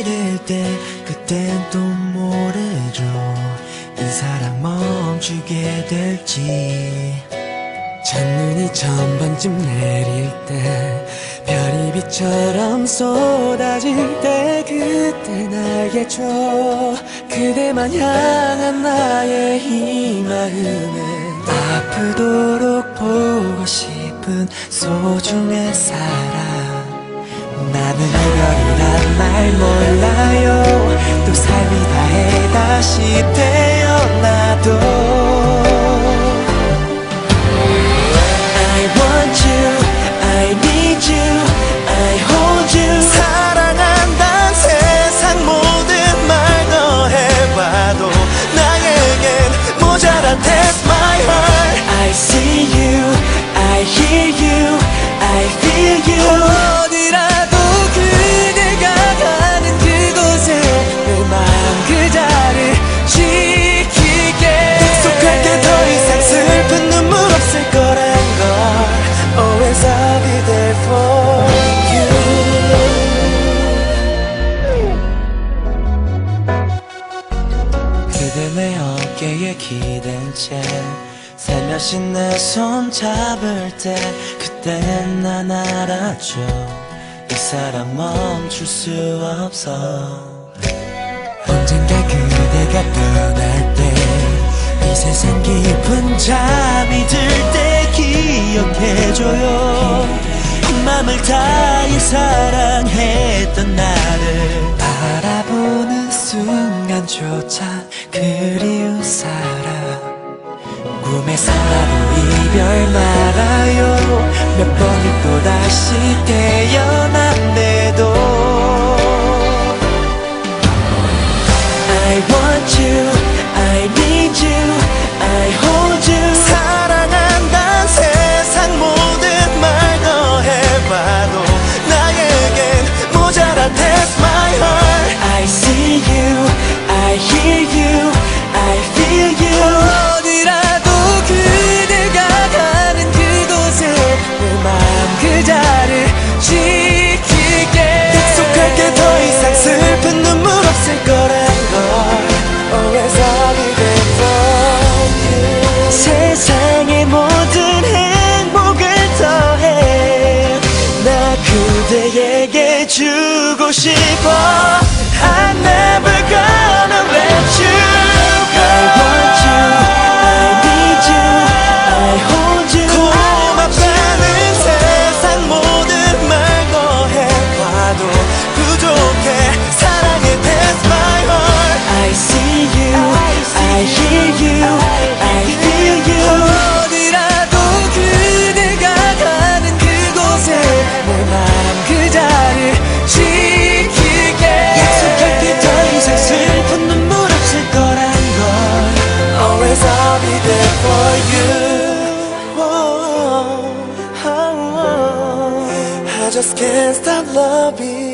이를 때 그땐 또 모르죠? 이 사람 멈추게 될지. 찬눈이 천번쯤 내릴 때 별이 빛처럼 쏟아질 때 그때 날겠죠 그대만 향한 나의 이 마음에 아프도록 보고 싶은 소중한 사랑 나는 이별이 란말 몰라요. 또 삶이 다해 다시 태 채 살며시 내 손 잡을 때 그땐 난 알았죠. 이 사랑 멈출 수 없어. 언젠가 그대가 떠날 때 이 세상 깊은 잠이 들 때 기억해줘요. 맘을 다해 사랑했던 나를 이별 말아요. 몇 번을 또다시 태 그자를 지킬게. 약속할게 더 이상 슬픈 눈물 없을 거란 걸. Always I'll be there for you 세상의 모든 행복을 더해 나 그대에게 주고 싶어. I'm never gonna just can't stop loving